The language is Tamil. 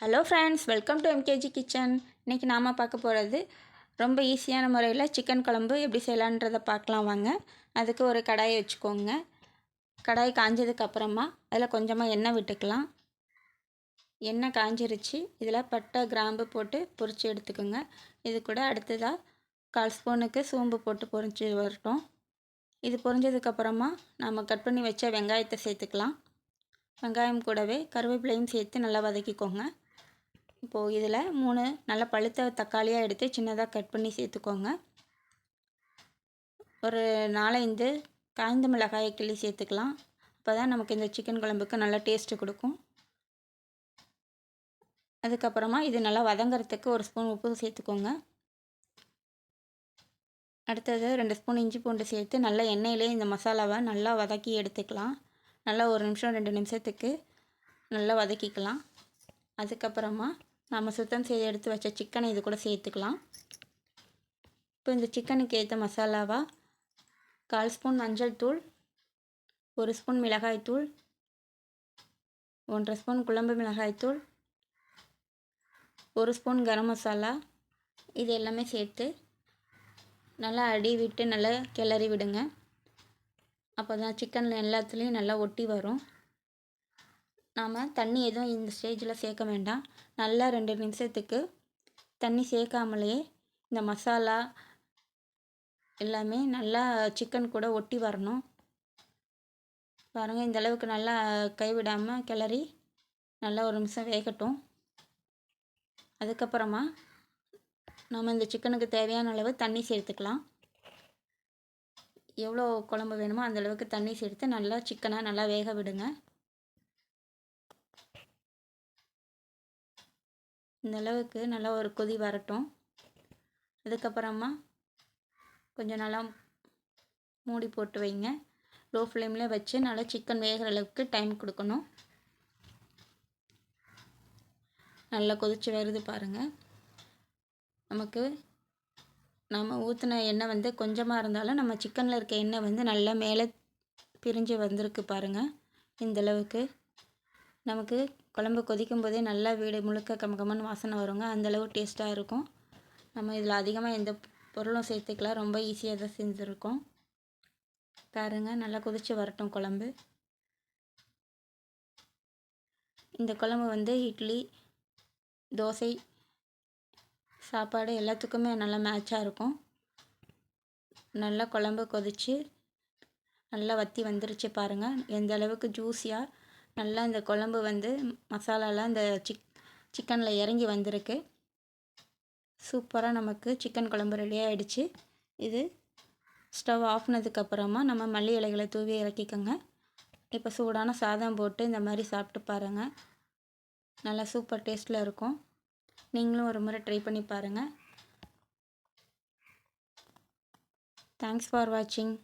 Hello friends welcome to MKG kitchen இன்றைக்கி நாம் பார்க்க போகிறது ரொம்ப ஈஸியான முறையில் சிக்கன் குழம்பு எப்படி செய்யலான்றதை பார்க்கலாம் வாங்க. அதுக்கு ஒரு கடாயை வச்சுக்கோங்க. கடாய் காஞ்சதுக்கு அப்புறமா அதில் கொஞ்சமாக எண்ணெய் விட்டுக்கலாம். எண்ணெய் காஞ்சிருச்சு. இதில் பட்டை கிராம்பு போட்டு பொரித்து எடுத்துக்கோங்க. இது கூட அடுத்ததாக கால் ஸ்பூனுக்கு சோம்பு போட்டு பொரிஞ்சு வரட்டும். இது பொரிஞ்சதுக்கப்புறமா நம்ம கட் பண்ணி வச்ச வெங்காயத்தை சேர்த்துக்கலாம். வெங்காயம் கூடவே கருவேப்பிலையும் சேர்த்து நல்லா வதக்கிக்கோங்க. இப்போது இதில் மூணு நல்ல பழுத்த தக்காளியாக எடுத்து சின்னதாக கட் பண்ணி சேர்த்துக்கோங்க. ஒரு நாலஞ்சு காய்ந்த மிளகாயை கிள்ளி சேர்த்துக்கலாம். அப்போ தான் நமக்கு இந்த சிக்கன் குழம்புக்கு நல்லா டேஸ்ட்டு கொடுக்கும். அதுக்கப்புறமா இது நல்லா வதங்கிறதுக்கு ஒரு ஸ்பூன் உப்பு சேர்த்துக்கோங்க. அடுத்தது ரெண்டு ஸ்பூன் இஞ்சி பூண்டு சேர்த்து நல்லா எண்ணெயிலே இந்த மசாலாவை நல்லா வதக்கி எடுத்துக்கலாம். நல்லா ஒரு நிமிஷம் ரெண்டு நிமிஷத்துக்கு நல்லா வதக்கிக்கலாம். அதுக்கப்புறமா நம்ம சுத்தம் செய்து எடுத்து வச்ச சிக்கனை இது கூட சேர்த்துக்கலாம். இப்போ இந்த சிக்கனுக்கு ஏற்ற மசாலாவாக கால் ஸ்பூன் மஞ்சள் தூள் ஒரு ஸ்பூன் மிளகாய் தூள் ஒன்றரை ஸ்பூன் குழம்பு மிளகாய் தூள் ஒரு ஸ்பூன் கரம் மசாலா இது எல்லாமே சேர்த்து நல்லா அடி விட்டு நல்லா கிளறி விடுங்க. அப்போ தான் சிக்கன் எல்லாத்துலேயும் நல்லா ஒட்டி வரும். நாம் தண்ணி எதுவும் இந்த ஸ்டேஜில் சேர்க்க வேண்டாம். நல்லா ரெண்டு நிமிஷத்துக்கு தண்ணி சேர்க்காமலேயே இந்த மசாலா எல்லாமே நல்லா சிக்கன் கூட ஒட்டி வரணும். பாருங்கள் இந்த அளவுக்கு நல்லா கைவிடாமல் கிளறி நல்லா ஒரு நிமிஷம் வேகட்டும். அதுக்கப்புறமா நம்ம இந்த சிக்கனுக்கு தேவையான அளவு தண்ணி சேர்த்துக்கலாம். எவ்வளோ குழம்பு வேணுமோ அந்த அளவுக்கு தண்ணி சேர்த்து நல்லா சிக்கனை நல்லா வேக விடுங்க. இந்த அளவுக்கு நல்லா ஒரு கொதி வரட்டும். அதுக்கப்புறமா கொஞ்சம் நல்லா மூடி போட்டு வைங்க. லோ ஃப்ளேமில் வச்சு நல்லா சிக்கன் வேகிற அளவுக்கு டைம் கொடுக்கணும். நல்லா கொதித்து வருது பாருங்கள் நமக்கு நம்ம ஊற்றின எண்ணெய் வந்து கொஞ்சமாக இருந்தாலும் நம்ம சிக்கனில் இருக்க எண்ணெய் வந்து நல்லா மேலே பிரிஞ்சு வந்திருக்கு பாருங்கள் இந்தளவுக்கு நமக்கு குழம்பு கொதிக்கும் போதே நல்லா வீடு முழுக்க கமகமன்னு வாசனை வருங்க. அந்தளவு டேஸ்ட்டாக இருக்கும். நம்ம இதில் அதிகமாக எந்த பொருளும் சேர்த்துக்கலாம் ரொம்ப ஈஸியாக தான் செஞ்சுருக்கோம். பாருங்கள் நல்லா கொதித்து வரட்டும் குழம்பு. இந்த குழம்பு வந்து இட்லி தோசை சாப்பாடு எல்லாத்துக்குமே நல்லா மேட்சாக இருக்கும். நல்லா குழம்பு கொதித்து நல்லா வற்றி வந்துருச்சு பாருங்கள் எந்த அளவுக்கு ஜூஸியாக நல்லா இந்த குழம்பு வந்து மசாலாலாம் இந்த சிக் சிக்கனில் இறங்கி வந்திருக்கு. சூப்பராக நமக்கு சிக்கன் குழம்பு ரெடி ஆகிடுச்சு இது ஸ்டவ் ஆஃப்னதுக்கப்புறமா நம்ம மல்லி இலைகளை தூவி இறக்கிக்கோங்க. இப்போ சூடான சாதம் போட்டு இந்த மாதிரி சாப்பிட்டு பாருங்கள் நல்லா சூப்பர் டேஸ்ட்டில் இருக்கும். நீங்களும் ஒரு முறை ட்ரை பண்ணி பாருங்கள் தேங்க்ஸ் ஃபார் வாட்சிங்